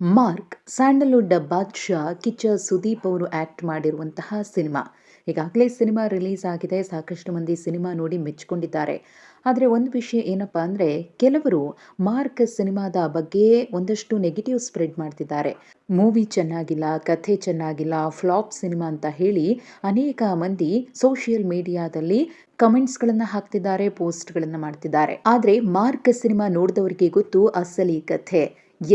Mark, Sandalwood ಬಾದ್ಶಾ ಕಿಚ್ಚ, ಸುದೀಪ್ ಅವರು act ಮಾಡಿರುವಂತಹ ಸಿನಿಮಾ. ಈಗಾಗಲೇ ಸಿನಿಮಾ ರಿಲೀಸ್ ಆಗಿದೆ, ಸಾಕಷ್ಟು ಮಂದಿ ಸಿನಿಮಾ ನೋಡಿ ಮೆಚ್ಕೊಂಡಿದ್ದಾರೆ. ಆದರೆ ಒಂದು ವಿಷಯ ಏನಪ್ಪ ಅಂದರೆ, ಕೆಲವರು ಮಾರ್ಕ್ ಸಿನಿಮಾದ ಬಗ್ಗೆ ಒಂದಷ್ಟು ನೆಗೆಟಿವ್ ಸ್ಪ್ರೆಡ್ ಮಾಡ್ತಿದ್ದಾರೆ. ಮೂವಿ ಚೆನ್ನಾಗಿಲ್ಲ, ಕಥೆ ಚೆನ್ನಾಗಿಲ್ಲ ಫ್ಲಾಪ್ ಸಿನಿಮಾ ಅಂತ ಹೇಳಿ ಅನೇಕ ಮಂದಿ ಸೋಷಿಯಲ್ ಮೀಡಿಯಾದಲ್ಲಿ ಕಮೆಂಟ್ಸ್ಗಳನ್ನು ಹಾಕ್ತಿದ್ದಾರೆ, ಪೋಸ್ಟ್ಗಳನ್ನು ಮಾಡ್ತಿದ್ದಾರೆ. ಆದರೆ ಮಾರ್ಕ್ ಸಿನಿಮಾ ನೋಡಿದವರಿಗೆ ಗೊತ್ತು, ಅಸಲಿ ಕಥೆ.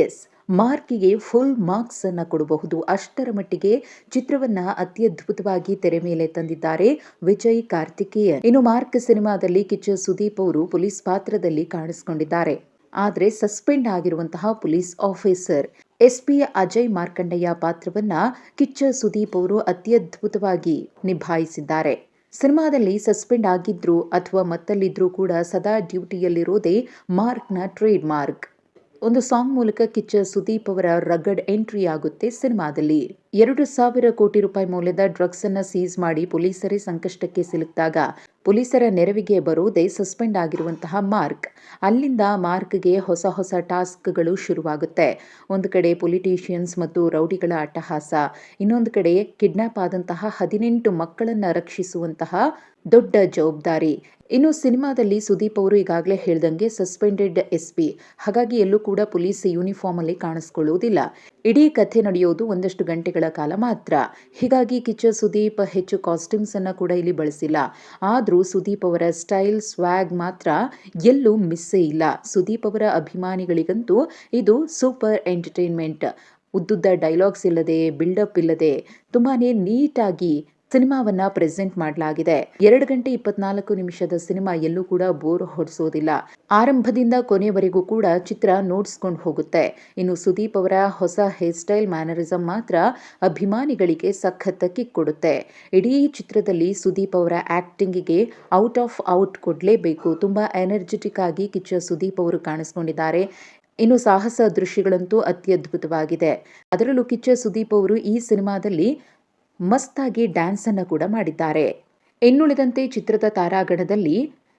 ಎಸ್ ಮಾರ್ಕಿಗೆ ಫುಲ್ ಮಾರ್ಕ್ಸ್ ಅನ್ನ ಕೊಡಬಹುದು. ಅಷ್ಟರ ಮಟ್ಟಿಗೆ ಚಿತ್ರವನ್ನ ಅತ್ಯದ್ಭುತವಾಗಿ ತೆರೆ ಮೇಲೆ ತಂದಿದ್ದಾರೆ ವಿಜಯ್ ಕಾರ್ತಿಕೇಯನ್. ಇನ್ನು ಮಾರ್ಕ್ ಸಿನಿಮಾದಲ್ಲಿ ಕಿಚ್ಚ ಸುದೀಪ್ ಅವರು ಪೊಲೀಸ್ ಪಾತ್ರದಲ್ಲಿ ಕಾಣಿಸಿಕೊಂಡಿದ್ದಾರೆ. ಆದರೆ ಸಸ್ಪೆಂಡ್ ಆಗಿರುವಂತಹ police officer S P Ajay Markandaiah ಪಾತ್ರವನ್ನ ಕಿಚ್ಚ ಸುದೀಪ್ ಅವರು ಅತ್ಯದ್ಭುತವಾಗಿ ನಿಭಾಯಿಸಿದ್ದಾರೆ. ಸಿನಿಮಾದಲ್ಲಿ ಸಸ್ಪೆಂಡ್ ಆಗಿದ್ರು ಅಥವಾ ಮತ್ತಲ್ಲಿದ್ರೂ ಕೂಡ ಸದಾ ಡ್ಯೂಟಿಯಲ್ಲಿರೋದೇ ಮಾರ್ಕ್ನ ಟ್ರೇಡ್ ಮಾರ್ಕ್ ಒಂದು ಸಾಂಗ್ ಮೂಲಕ ಕಿಚ್ಚ ಸುದೀಪ್ ಅವರ ರಗಡ್ ಎಂಟ್ರಿ ಆಗುತ್ತೆ ಸಿನಿಮಾದಲ್ಲಿ. ಎರಡು ಸಾವಿರ ಕೋಟಿ ರೂಪಾಯಿ ಮೌಲ್ಯದ ಡ್ರಗ್ಸ್ ಅನ್ನ ಸೀಸ್ ಮಾಡಿ ಪೊಲೀಸರೇ ಸಂಕಷ್ಟಕ್ಕೆ ಸಿಲುಕಿದಾಗ ಪೊಲೀಸರ ನೆರವಿಗೆ ಬರುವುದೇ ಸಸ್ಪೆಂಡ್ ಆಗಿರುವಂತಹ ಮಾರ್ಕ್. ಅಲ್ಲಿಂದ ಮಾರ್ಕ್ಗೆ ಹೊಸ ಹೊಸ ಟಾಸ್ಕ್ಗಳು ಶುರುವಾಗುತ್ತೆ. ಒಂದು ಕಡೆ ಪೊಲಿಟೀಷಿಯನ್ಸ್ ಮತ್ತು ರೌಡಿಗಳ ಅಟ್ಟಹಾಸ, ಇನ್ನೊಂದು ಕಡೆ ಕಿಡ್ನಾಪ್ ಆದಂತಹ ಹದಿನೆಂಟು ಮಕ್ಕಳನ್ನು ರಕ್ಷಿಸುವಂತಹ ದೊಡ್ಡ ಜವಾಬ್ದಾರಿ. ಇನ್ನು ಸಿನಿಮಾದಲ್ಲಿ ಸುದೀಪ್ ಅವರು ಈಗಾಗಲೇ ಹೇಳ್ದಂಗೆ ಸಸ್ಪೆಂಡೆಡ್ ಎಸ್ ಪಿ. ಹಾಗಾಗಿ ಎಲ್ಲೂ ಕೂಡ ಪೊಲೀಸ್ ಯೂನಿಫಾರ್ಮ್ ಅಲ್ಲಿ ಕಾಣಿಸ್ಕೊಳ್ಳುವುದಿಲ್ಲ. ಇಡೀ ಕಥೆ ನಡೆಯೋದು ಒಂದಷ್ಟು ಗಂಟೆಗಳ ಕಾಲ ಮಾತ್ರ. ಹೀಗಾಗಿ ಕಿಚ್ಚ ಸುದೀಪ್ ಹೆಚ್ಚು ಕಾಸ್ಟ್ಯೂಮ್ಸ್ ಅನ್ನ ಕೂಡ ಇಲ್ಲಿ ಬಳಸಿಲ್ಲ. ಆದರೂ ಸುದೀಪ್ ಅವರ ಸ್ಟೈಲ್ ಸ್ವ್ಯಾಗ್ ಮಾತ್ರ ಎಲ್ಲೂ ಮಿಸ್ಸೇ ಇಲ್ಲ. ಸುದೀಪ್ ಅವರ ಅಭಿಮಾನಿಗಳಿಗಂತೂ ಇದು ಸೂಪರ್ ಎಂಟರ್ಟೈನ್ಮೆಂಟ್. ಉದ್ದುದ್ದ ಡೈಲಾಗ್ಸ್ ಇಲ್ಲದೆ, ಬಿಲ್ಡಪ್ ಇಲ್ಲದೆ ತುಂಬಾ ನೀಟಾಗಿ ಸಿನಿಮಾವನ್ನ ಪ್ರೆಸೆಂಟ್ ಮಾಡಲಾಗಿದೆ. ಎರಡು ಗಂಟೆ ಇಪ್ಪತ್ನಾಲ್ಕು ನಿಮಿಷದ ಸಿನಿಮಾ ಎಲ್ಲೂ ಕೂಡ ಬೋರ್ ಹೊಡಿಸೋದಿಲ್ಲ. ಆರಂಭದಿಂದ ಕೊನೆಯವರೆಗೂ ಕೂಡ ಚಿತ್ರ ನೋಡ್ಸ್ಕೊಂಡು ಹೋಗುತ್ತೆ. ಇನ್ನು ಸುದೀಪ್ ಅವರ ಹೊಸ ಹೇರ್ ಸ್ಟೈಲ್ ಮ್ಯಾನರಿಸಂ ಮಾತ್ರ ಅಭಿಮಾನಿಗಳಿಗೆ ಸಖತ್ ಕಿಕ್ ಕೊಡುತ್ತೆ. ಇಡೀ ಚಿತ್ರದಲ್ಲಿ ಸುದೀಪ್ ಅವರ ಆಕ್ಟಿಂಗಿಗೆ ಔಟ್ ಆಫ್ ಔಟ್ ಕೊಡಲೇಬೇಕು. ತುಂಬಾ ಎನರ್ಜೆಟಿಕ್ ಆಗಿ ಕಿಚ್ಚ ಸುದೀಪ್ ಅವರು ಕಾಣಿಸ್ಕೊಂಡಿದ್ದಾರೆ. ಇನ್ನು ಸಾಹಸ ದೃಶ್ಯಗಳಂತೂ ಅತ್ಯದ್ಭುತವಾಗಿದೆ. ಅದರಲ್ಲೂ ಕಿಚ್ಚ ಸುದೀಪ್ ಅವರು ಈ ಸಿನಿಮಾದಲ್ಲಿ ಮಸ್ತಾಗಿ ಡ್ಯಾನ್ಸ್ ಅನ್ನು ಕೂಡ ಮಾಡಿದ್ದಾರೆ. ಇನ್ನುಳಿದಂತೆ ಚಿತ್ರದ ತಾರಾಗಣದಲ್ಲಿ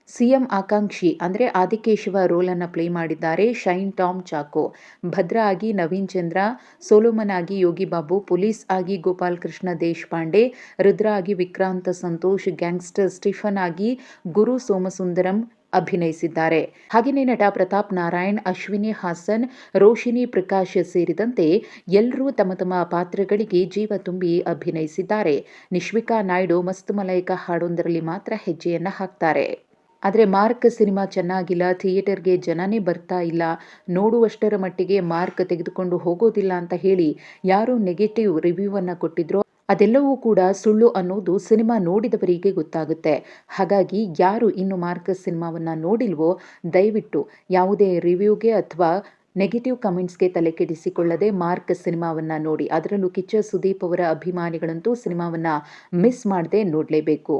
ಸಿಎಂ ಆಕಾಂಕ್ಷಿ ಅಂದರೆ ಆದಿಕೇಶವ ರೋಲ್ ಅನ್ನು ಪ್ಲೇ ಮಾಡಿದ್ದಾರೆ ಶೈನ್ ಟಾಮ್ ಚಾಕು. ಭದ್ರ ಆಗಿ ನವೀನ್ ಚಂದ್ರ, ಸೋಲೋಮನ್ ಆಗಿ ಯೋಗಿ ಬಾಬು, ಪೊಲೀಸ್ ಆಗಿ ಗೋಪಾಲ್ ಕೃಷ್ಣ ದೇಶಪಾಂಡೆ, ರುದ್ರ ಆಗಿ ವಿಕ್ರಾಂತ ಸಂತೋಷ್, ಗ್ಯಾಂಗ್ಸ್ಟರ್ ಸ್ಟಿಫನ್ ಆಗಿ ಗುರು ಸೋಮಸುಂದರಂ ಅಭಿನಯಿಸಿದ್ದಾರೆ. ಹಾಗೆಯೇ ನಟ ಪ್ರತಾಪ್ ನಾರಾಯಣ್, ಅಶ್ವಿನಿ ಹಾಸನ್ ರೋಶಿನಿ ಪ್ರಕಾಶ್ ಸೇರಿದಂತೆ ಎಲ್ಲರೂ ತಮ್ಮ ತಮ್ಮ ಪಾತ್ರಗಳಿಗೆ ಜೀವ ತುಂಬಿ ಅಭಿನಯಿಸಿದ್ದಾರೆ. ನಿಶ್ವಿಕಾ ನಾಯ್ಡು ಮಸ್ತ್ ಮಲೈಕ ಹಾಡೊಂದರಲ್ಲಿ ಮಾತ್ರ ಹೆಜ್ಜೆಯನ್ನ ಹಾಕ್ತಾರೆ. ಆದರೆ ಮಾರ್ಕ್ ಸಿನಿಮಾ ಚೆನ್ನಾಗಿಲ್ಲ, ಥಿಯೇಟರ್ಗೆ ಜನನೇ ಬರ್ತಾ ಇಲ್ಲ, ನೋಡುವಷ್ಟರ ಮಟ್ಟಿಗೆ ಮಾರ್ಕ್ ತೆಗೆದುಕೊಂಡು ಹೋಗೋದಿಲ್ಲ ಅಂತ ಹೇಳಿ ಯಾರು ನೆಗೆಟಿವ್ ರಿವ್ಯೂವನ್ನು ಕೊಟ್ಟಿದ್ರು ಅದೆಲ್ಲವೂ ಕೂಡ ಸುಳ್ಳು ಅನ್ನೋದು ಸಿನಿಮಾ ನೋಡಿದವರಿಗೆ ಗೊತ್ತಾಗುತ್ತೆ. ಹಾಗಾಗಿ ಯಾರು ಇನ್ನು ಮಾರ್ಕಸ್ ಸಿನಿಮಾವನ್ನು ನೋಡಿಲ್ವೋ, ದಯವಿಟ್ಟು ಯಾವುದೇ ರಿವ್ಯೂಗೆ ಅಥವಾ ನೆಗೆಟಿವ್ ಕಮೆಂಟ್ಸ್ಗೆ ತಲೆ ಕೆಡಿಸಿಕೊಳ್ಳದೆ ಮಾರ್ಕ್ ಸಿನಿಮಾವನ್ನು ನೋಡಿ. ಅದರಲ್ಲೂ ಕಿಚ್ಚ ಸುದೀಪ್ ಅವರ ಅಭಿಮಾನಿಗಳಂತೂ ಸಿನಿಮಾವನ್ನು ಮಿಸ್ ಮಾಡದೆ ನೋಡಲೇಬೇಕು.